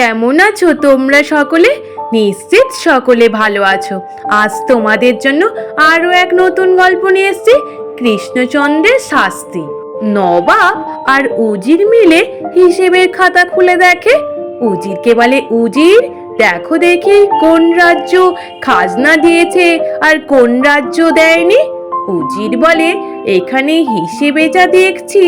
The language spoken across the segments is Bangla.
কেমন আছো তোমরা সকলে? নিশ্চিত সকলে ভালো আছো। আজ তোমাদের জন্য আরও এক নতুন গল্প নিয়ে এসেছি, কৃষ্ণচন্দ্রের শাস্তি। নবাব আর উজির মিলে হিসেবের খাতা খুলে দেখে। উজিরকে বলে, উজির, দেখো দেখি কোন রাজ্য খাজনা দিয়েছে আর কোন রাজ্য দেয়নি? উজির বলে, এখানে হিসেবে যা দেখছি,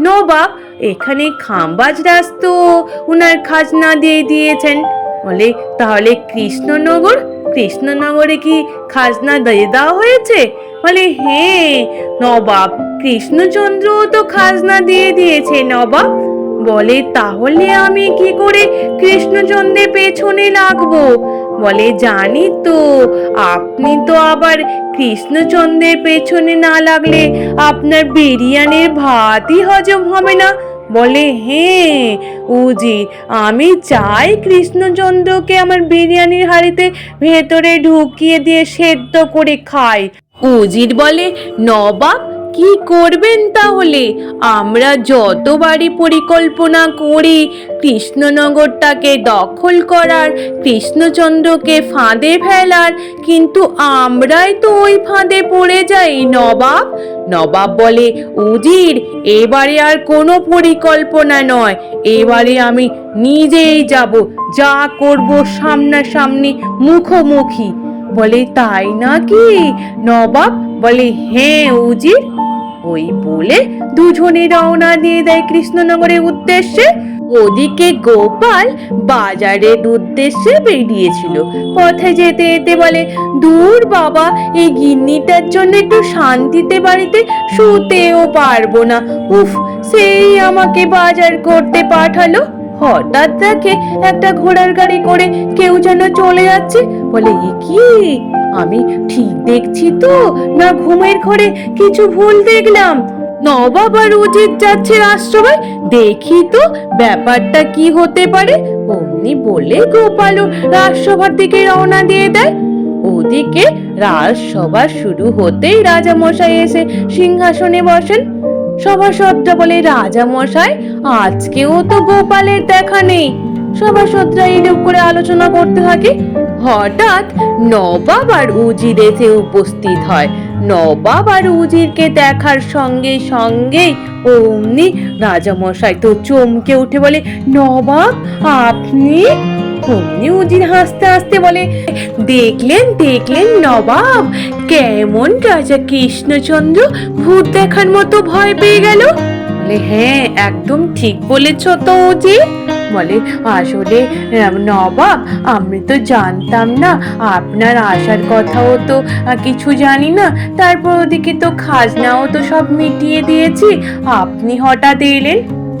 নবাব এখানে খাম্বাজ দাস তো উনার খাজনা দিয়ে দিয়েছেন। বলে, তাহলে কৃষ্ণনগর? কৃষ্ণনগরে কি খাজনা দিয়ে দেওয়া হয়েছে? বলে হ্যাঁ নবাব। কৃষ্ণচন্দ্র তো খাজনা দিয়ে দিয়েছে, নবাব। বলে, তাহলে আমি কি করে কৃষ্ণচন্দ্রের পেছনে লাগবো? বলে, জানি তো, আপনি তো আবার কৃষ্ণচন্দ্রের পেছনে না লাগলে আপনার বিরিয়ানির ভাতই হজম হবে না? বলে হ্যাঁ উজি, আমি চাই কৃষ্ণচন্দ্রকে আমার বিরিয়ানির হাড়িতে ভেতরে ঢুকিয়ে দিয়ে সেদ্ধ করে খাই। উজির বলে, নবাব কি করবেন তাহলে? আমরা যতবারই পরিকল্পনা করি, কৃষ্ণনগরটাকে দখল করার, কৃষ্ণচন্দ্রকে ফাঁদে ফেলার, কিন্তু আমরাই তো ওই ফাঁদে পড়ে যাই, নবাব। নবাব বলে, উজির, এবারে আর কোনো পরিকল্পনা নয়। এবারে আমি নিজেই যাব, যা করব সামনাসামনি মুখোমুখি। বলে, তাই নাকি? নবাব বলে হ্যাঁ উজির। ওই বলে দুজনে রওনা দিয়ে দেয় কৃষ্ণনগরের উদ্দেশ্যে। ওদিকে গোপাল বাজারের উদ্দেশ্যে বেরিয়েছিল। পথে যেতে যেতে বলে, দূর বাবা, এই গিন্নিটার জন্য একটু শান্তিতে বাড়িতে শুতেও পারব না। উফ, সেই আমাকে বাজার করতে পাঠালো। হঠাৎ দেখে একটা ঘোড়ার গাড়ি করে কেউ যেন চলে যাচ্ছে। বলে কি? আমি ঠিক দেখছি তো, না ঘুমের ঘরে কিছু ভুল দেখলাম। নবাব আর উজিত যাচ্ছে রাজসভায় দেখি তো ব্যাপারটা কি হতে পারে। অমনি বলে গোপালও রাজসভার দিকে রওনা দিয়ে দেয়। ওদিকে রাজসভা শুরু হতেই রাজা মশাই এসে সিংহাসনে বসেন। সভাসদরা বলে রাজা মশাই আজকেও তো গোপালের দেখা নেই। সভাসদরা এইরূপ করে আলোচনা করতে থাকে। হঠাৎ নবাব আর উজির এসে উপস্থিত হয়। নবাব আর উজিরকে দেখার সঙ্গে সঙ্গেই অমনি রাজামশাই তো চমকে উঠে বলে, নবাব, আপনি? অমনি উজির হাসতে হাসতে বলে, দেখলেন দেখলেন নবাব, কেমন রাজা কৃষ্ণচন্দ্র ভূত দেখার মতো ভয় পেয়ে গেল? হ্যাঁ একদম ঠিক বলেছ তো উজির। বলে, আসলে নবাব, আমি তো জানতাম না। আপনার আসার কথাও তো কিছু জানি না। তারপর ওদিকে তো খাজনাও তো সব মিটিয়ে দিয়েছি। আপনি হঠাৎ এলেন?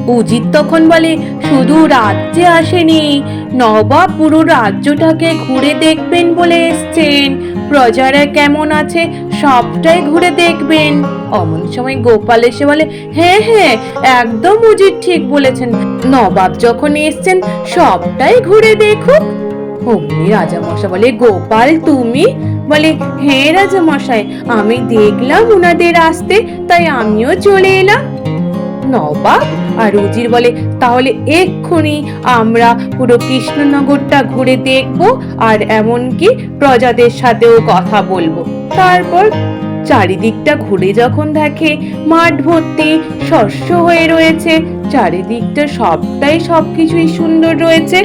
উজিত তখন বলে, শুধু রাজ্যে আসেনি নবাব পুরো রাজ্যটাকে ঘুরে দেখবেন বলে এসছেন। প্রজারা কেমন আছে সবটাই ঘুরে দেখবেন। অমন সময় গোপাল এসে বলে হ্যাঁ হ্যাঁ একদম উজিত ঠিক বলেছেন। নবাব যখন এসছেন, সবটাই ঘুরে দেখুক। অমনি রাজামশাই বলে, গোপাল, তুমি? বলে হ্যাঁ রাজামশাই, আমি দেখলাম ওনাদের আসতে, তাই আমিও চলে এলাম। আর বলে, তাহলে এক্ষুনি আমরা পুরো কৃষ্ণনগরটা ঘুরে দেখব আর এমনকি প্রজাদের সাথেও কথা বলব। তারপর চারিদিকটা ঘুরে যখন দেখে, মাঠ ভর্তি, শস্য হয়ে রয়েছে, চারিদিকটা সবটাই সবকিছুই সুন্দর রয়েছে।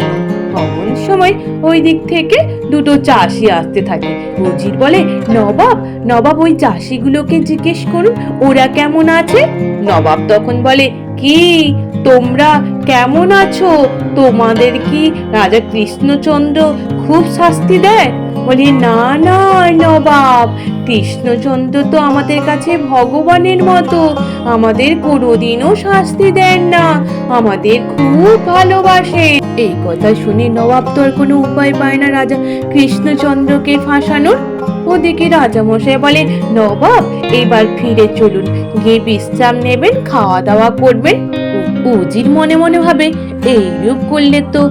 এমন সময় ওই দিক থেকে দুটো চাষি আসতে থাকে। উজির বলে, নবাব নবাব ওই চাষিগুলোকে জিজ্ঞেস করুন, ওরা কেমন আছে? নবাব তখন বলে, কি, তোমরা কেমন আছো? তোমাদের কি রাজা কৃষ্ণচন্দ্র খুব শাস্তি দেয়? বলি, না না, নবাব, কৃষ্ণচন্দ্র তো আমাদের কাছে ভগবানের মতো। আমাদের কোনোদিনও শাস্তি দেন না। আমাদের খুব ভালোবাসে। এই কথা শুনে নবাব তো আর কোনো উপায় পায় না রাজা। কৃষ্ণচন্দ্রকে ফাঁসানোর? ওদিকে রাজামশাই বলে, নবাব, এবার ফিরে চলুন। গিয়ে বিশ্রাম নেবেন খাওয়া দাওয়া করবেন উজির মনে মনে ভাবে, এইরূপ করলে তো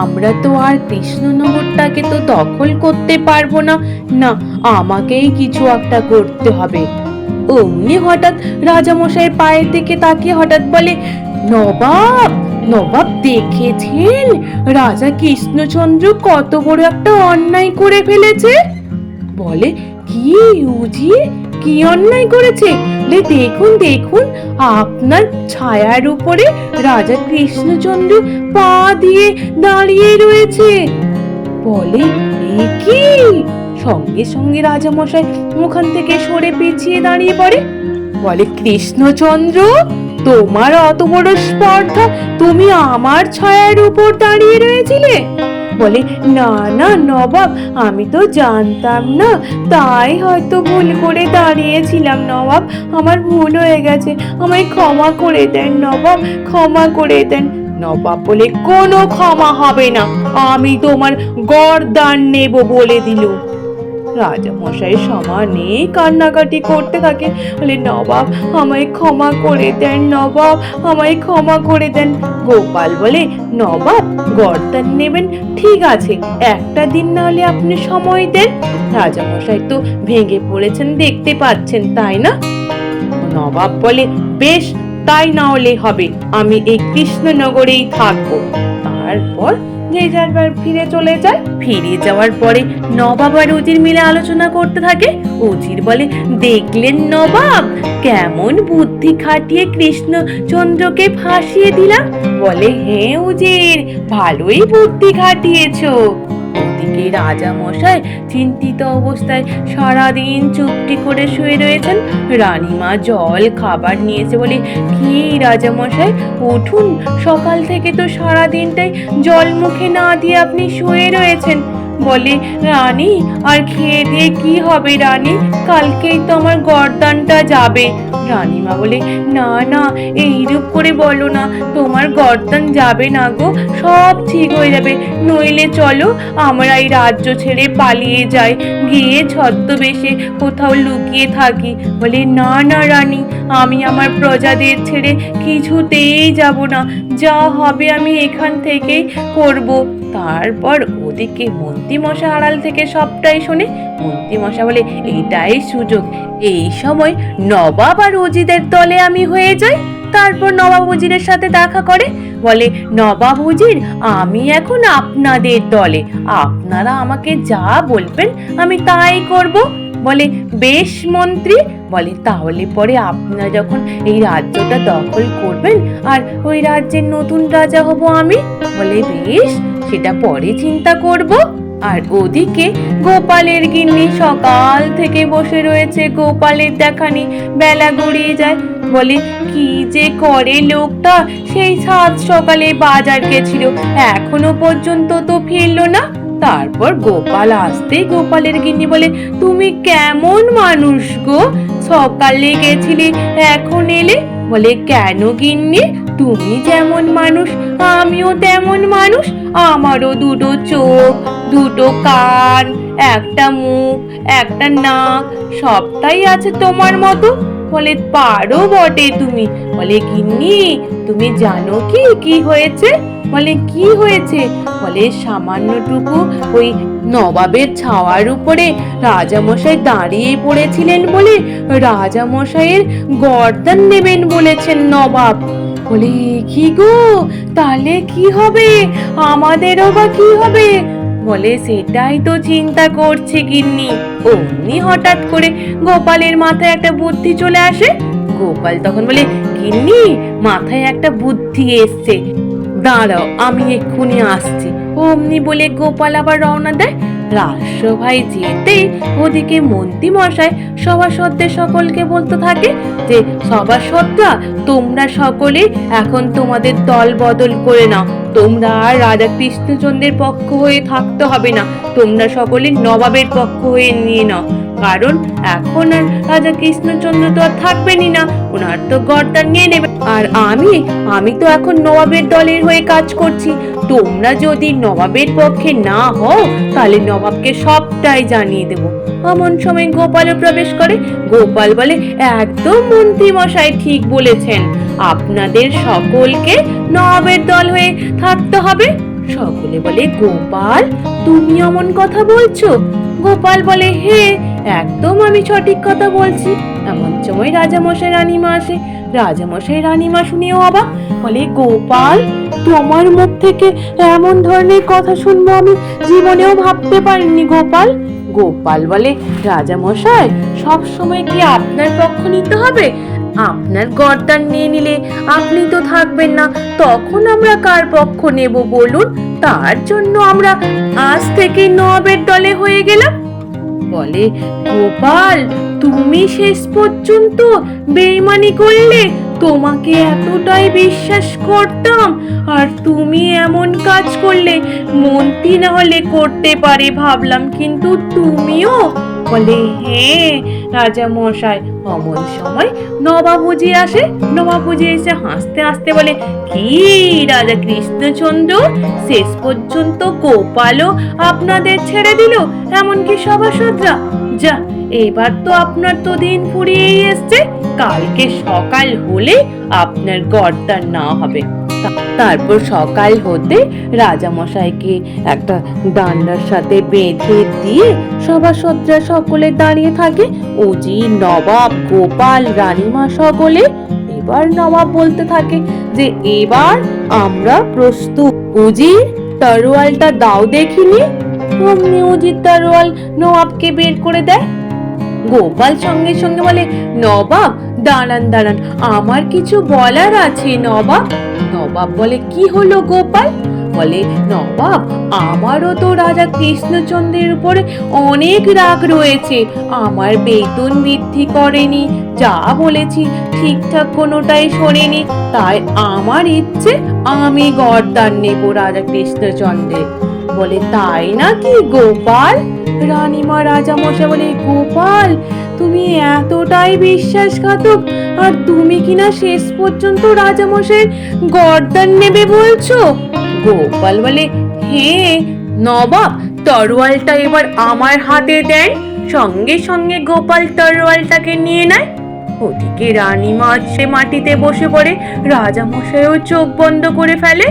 আমরা তো আর কৃষ্ণনগরটাকে তো দখল করতে পারব না। না, আমাকেই কিছু একটা করতে হবে। অমনি হঠাৎ রাজামশাই পায়ের দিকে তাকিয়ে হঠাৎ বলে নবাব নবাব দেখেছেন? রাজা কৃষ্ণচন্দ্র কত বড় একটা অন্যায় করে ফেলেছে? বলে, কি উজি, কি অন্যায় করেছে? লে দেখুন দেখুন, আপনার ছায়ার উপরে রাজা কৃষ্ণচন্দ্র পা দিয়ে দাঁড়িয়ে রয়েছে। বলে কি? সঙ্গে সঙ্গে রাজামশাই ওখান থেকে সরে পিছিয়ে দাঁড়িয়ে পড়ে। বলে, কৃষ্ণচন্দ্র তোমার অত বড় স্পর্ধা, তুমি আমার ছায়ার উপর দাঁড়িয়ে রয়েছিলে? বলে, না না, নবাব, আমি তো জানতাম না। তাই হয়তো ভুল করে দাঁড়িয়েছিলাম, নবাব। আমার ভুল হয়ে গেছে। আমায় ক্ষমা করে দেন, নবাব, ক্ষমা করে দেন। নবাব বলে, কোনো ক্ষমা হবে না। আমি তোমার গরদান নেব বলে দিল। রাজা মশাই সমানে কান্নাকাটি করতে থাকে। বলে, নবাব, আমায় ক্ষমা করে দেন, নবাব, আমায় ক্ষমা করে দেন। গোপাল বলে, নবাব, গর্দান নেবেন, ঠিক আছে, একটা দিন না হলে আপনি সময় দেন। রাজা মশাই তো ভেঙে পড়েছেন, দেখতে পাচ্ছেন, তাই না? নবাব বলে, বেশ, তাই না হলে হবে, আমি এই কৃষ্ণনগরেই থাকব। তারপর যে যার ফিরে চলে যায়। ফিরে যাওয়ার পরে নবাব আর উজির মিলে আলোচনা করতে থাকে। উজির বলে, দেখলেন নবাব, কেমন বুদ্ধি খাটিয়ে কৃষ্ণচন্দ্রকে ফাঁসিয়ে দিলাম। বলে হ্যাঁ উজির, ভালোই বুদ্ধি খাটিয়েছো। ওদিকে রাজা মশাই চিন্তিত অবস্থায় সারাদিন চুপটি করে শুয়ে রয়েছেন। রানীমা জল, খাবার নিয়েছে বলে কি রাজা মশাই উঠুন, সকাল থেকে তো সারাদিনটাই জল মুখে না দিয়ে আপনি শুয়ে রয়েছেন। বলে, রানী, আর খেয়ে দিয়ে কি হবে রানী? কালকেই তো আমার গরদানটা যাবে। রানীমা বলে, না না, এইরূপ করে বলো না, তোমার গর্দান যাবে না গো, সব ঠিক হয়ে যাবে। নইলে চলো, আমরা এই রাজ্য ছেড়ে পালিয়ে যাই, গিয়ে ছদ্মবেশে কোথাও লুকিয়ে থাকি। বলে, না না, রানী আমি আমার প্রজাদের ছেড়ে কিছুতেই যাব না। যা হবে আমি এখান থেকেই করব। তারপর ওদিকে মন্ত্রীমশা আড়াল থেকে সবটাই শোনে মন্ত্রীমশা বলে এইটাই সুযোগ। এই সময় নবাব আর অজিদের দলে আমি হয়ে যাই। তারপর নবাব উজিরের সাথে দেখা করে। বলে, নবাব উজির, আমি এখন আপনাদের দলে। আপনারা আমাকে যা বলবেন আমি তাই করব। বলে, বেশ মন্ত্রী বলে, তাহলে পরে আপনারা যখন এই রাজ্যটা দখল করবেন, আর ওই রাজ্যের নতুন রাজা হব আমি? বলে, বেশ, সেটা পরে চিন্তা করব। আর ওদিকে গোপালের গিন্নি সকাল থেকে বসে রয়েছে, গোপালের দেখানি বেলা গড়িয়ে যায়। বলে, কি যে করে লোকটা, সেই সাত সকালে বাজার গেছিল, এখনও পর্যন্ত তো ফিরলো না। তারপর গোপাল আসতেই গোপালের গিন্নি বলে, তুমি কেমন মানুষ গো? সকালে গেছিলে এখন এলে? বলে, কেন গিন্নি? তুমি যেমন মানুষ, আমিও তেমন মানুষ। আমারও দুটো চোখ, দুটো কান, একটা মুখ, একটা নাক, সবটাই আছে তোমার মতো। বলে, পারো বটে তুমি। বলে, গিন্নি, তুমি জানো কি কি হয়েছে? বলে, কি হয়েছে? বলে, সামান্যটুকু ওই নবাবের ছাওয়ার উপরে রাজামশাই দাঁড়িয়ে পড়েছিলেন বলে রাজামশাইয়ের গর্দান নেবেন বলেছেন নবাব। বলে, কি গো? তাহলে কি হবে? আমাদেরও বা কি হবে? বলে, সেটাই তো চিন্তা করছে গিন্নি। অমনি হঠাৎ করে গোপালের মাথায় একটা বুদ্ধি চলে আসে। গোপাল তখন বলে, গিন্নি, মাথায় একটা বুদ্ধি এসছে। দাঁড়াও, আমি এক্ষুনি আসছি। অমনি বলে গোপাল আবার রওনা দেয়। রাজসভায় যেতে ওদিকে মন্ত্রী মশাই সভাসদদের সকলকে বলতে থাকে যে, সভাসদরা, তোমরা সকলে এখন তোমাদের দল বদল করে নাও। তোমরা আর রাজা কৃষ্ণচন্দ্রের পক্ষ হয়ে থাকতে হবে না। তোমরা সকলে নবাবের পক্ষ হয়ে নিয়ে নাও। কারণ এখন আর রাজা কৃষ্ণচন্দ্র তো আর থাকবেনই না। ওনার তো গর্দান নিয়ে নেবে। আর আমি আমি তো এখন নবাবের দলের হয়ে কাজ করছি। তোমরা যদি নবাবের পক্ষে না হও, তাহলে নবাবকে সবটাই জানিয়ে দেব। এমন সময় গোপালও প্রবেশ করে। গোপাল বলে, একদম মন্ত্রী মশাই ঠিক বলেছেন। আপনাদের সকলকে নবাবের দল হয়ে থাকতে হবে। সকলে বলে, গোপাল, তুমি এমন কথা বলছো? গোপাল বলে হে একদম আমি সঠিক কথা বলছি। এমন সময় রাজামশাই, রানীমা আসে। রাজামশাই, রানীমা শুনিও অবাক বলে, গোপাল, তোমার মুখ থেকে এমন ধরনের কথা শুনব আমি, জীবনেও ভাবতে পারিনি গোপাল। গোপাল বলে, রাজামশাই সব সময় কি আপনার পক্ষ নিতে হবে? আপনার গর্দান নিয়ে নিলে আপনি তো থাকবেন না, তখন আমরা কার পক্ষ নেব বলুন? তার জন্য আমরা আজ থেকে নবের দলে হয়ে গেলাম। বলে গোপাল তুমি শেষ পর্যন্ত বেইমানি করলে তোমাকে এতটাই বিশ্বাস করতাম, আর তুমি এমন কাজ করলে মন্ত্রী না হলে করতে পারে ভাবলাম, কিন্তু তুমিও? বলে হ্যাঁ রাজা মশাই, অমন সময় নবাবুজি আসে। নবাবুজি এসে হাসতে হাসতে বলে, কি রাজা কৃষ্ণচন্দ্র, শেষ পর্যন্ত গোপালও আপনাদের ছেড়ে দিল, এমনকি সভাসদরা? যা, এবার তো আপনার তো দিন ফুরিয়েই এসছে কালকে সকাল হলে আপনার গর্দান না হবে। তারপর সকাল হতে রাজামশাইকে একটা ডান্ডার সাথে বেঁধে দিয়ে সভাসদরা সকলে দাঁড়িয়ে থাকে। উজি নবাব, গোপাল, রানীমা সকলে এবার নবাব বলতে থাকে যে, এবার আমরা প্রস্তুত। উজির তরোয়ালটা দাও দেখিনি। অমনি উজির তরোয়াল নবাবকে বের করে দেয়। গোপাল সঙ্গে সঙ্গে বলে, নবাব, দাঁড়ান দাঁড়ান, আমার কিছু বলার আছে, নবাব। নবাব বলে, কি হলো গোপাল? বলে, নবাব, আমারও তো রাজা কৃষ্ণচন্দ্রের উপরে অনেক রাগ রয়েছে। আমার বেতন বৃদ্ধি করেনি, যা বলেছি ঠিকঠাক কোনোটাই শোনেনি। তাই আমার ইচ্ছে, আমি গরদান নেব রাজা কৃষ্ণচন্দ্রের। বলে, তাই নাকি গোপাল? রানীমা রাজা মশা বলে, গোপাল, তুমি এতটাই বিশ্বাসঘাতক, আর তুমি কিনা শেষ পর্যন্ত রাজামশাইয়ের গর্দান নেবে বলছো? গোপাল বলে, হে নবাব, তরোয়ালটা এবার আমার হাতে দেন সঙ্গে সঙ্গে গোপাল তরোয়ালটাকে নিয়ে নেয়। ওদিকে রানীমা সে মাটিতে বসে পড়ে, রাজামশাইও চোখ বন্ধ করে ফেলে।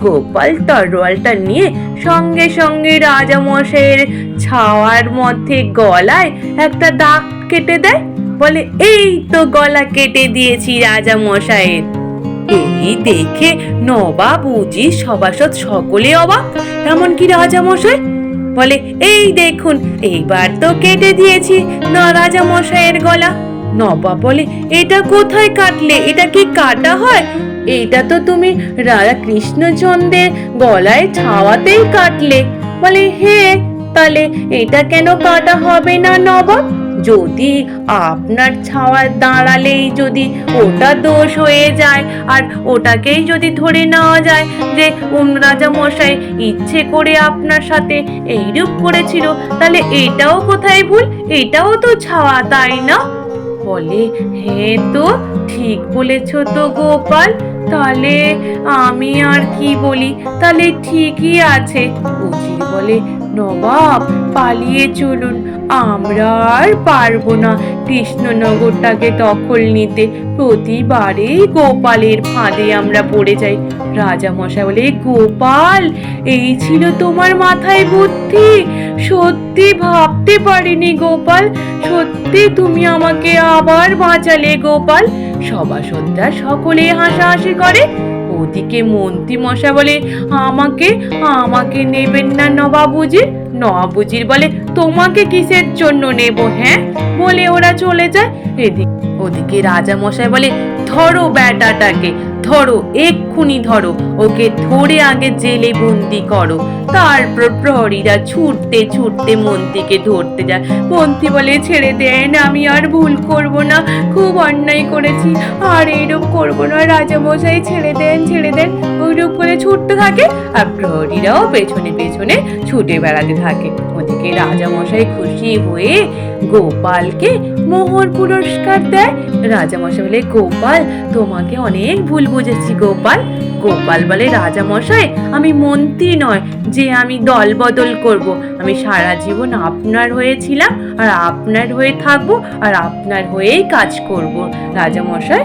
গোপাল তরোয়ালটা নিয়ে সঙ্গে সঙ্গে রাজামশাইয়ের ছাওয়ার মধ্যে গলায় একটা দাগ কেটে দেয়। বলে, এই তো গলা কেটে দিয়েছি রাজামশাইয়ের। এই দেখে নবাব উজি সভাসদ সকলে অবাক। এমনকি রাজামশাই? বলে, এই দেখুন, এইবার তো কেটে দিয়েছি না রাজামশাইয়ের গলা। নবাব বলে, এটা কোথায় কাটলে? এটা কি কাটা হয়? এইটা তো তুমি রাজা কৃষ্ণচন্দ্রের গলায় ছাওয়াতেই কাটলে। বলে, হে তাহলে এটা কেন কাটা হবে না নবাব? যদি আপনার ছাওয়া দাঁড়ালেই যদি ওটা দোষ হয়ে যায়, আর ওটাকেই যদি ধরে নেওয়া যায় যে রাজা মশাই ইচ্ছে করে আপনার সাথে এইরূপ করেছিল তাহলে এটাও কোথায় ভুল? এটাও তো ছাওয়া, তাই না? বলে হ্যাঁ তো ঠিক বলেছ তো গোপাল তাহলে আমি আর কি বলি? তাহলে ঠিকই আছে। উজির বলে, নবাব, পালিয়ে চলুন। আমরা আর পারব না কৃষ্ণনগরটাকে দখল নিতে। প্রতিবারেই গোপালের ফাঁদে আমরা পড়ে যাই। রাজা মশাই বলে, গোপাল, এই ছিল তোমার মাথায় বুদ্ধি। সত্যি ভাবতে পারিনি গোপাল। সত্যি তুমি আমাকে আবার বাঁচালে গোপাল। সভাসদরা সকলে হাসাহাসি করে। ওদিকে মন্ত্রী মশা বলে, আমাকে আমাকে নেবেন না নবাবুজির নবাবুজির বলে তোমাকে কিসের জন্য নেব হ্যাঁ? বলে ওরা চলে যায় এদিকে। ওদিকে রাজা মশাই বলে, ধরো ব্যাটাটাকে, ধরো, এক্ষুনি ধরো, ওকে ধরে আগে জেলে বন্দি করো। তারপর প্রহরীরা ছুটতে ছুটতে মন্ত্রীকে ধরতে যায়। মন্ত্রী বলে, ছেড়ে দেন আমি আর ভুল করব না, খুব অন্যায় করেছি, আর এইরূপ করব না। রাজামশাই, ছেড়ে দেন ছেড়ে দেন। ওইরূপ করে ছুটতে থাকে, আর প্রহরীরাও পেছনে পেছনে ছুটে বেড়াতে থাকে। ওদিকে রাজামশাই খুশি হয়ে গোপালকে মোহর পুরস্কার দেয়। রাজামশাই বলে, গোপাল, তোমাকে অনেক ভুল বুঝেছি গোপাল। গোপাল বলে, রাজামশাই, আমি মন্ত্রী নয়, যে আমি দল বদল করব। আমি সারা জীবন আপনার হয়েছিলাম আর আপনার হয়ে থাকব, আর আপনার হয়েই কাজ করব। রাজামশাই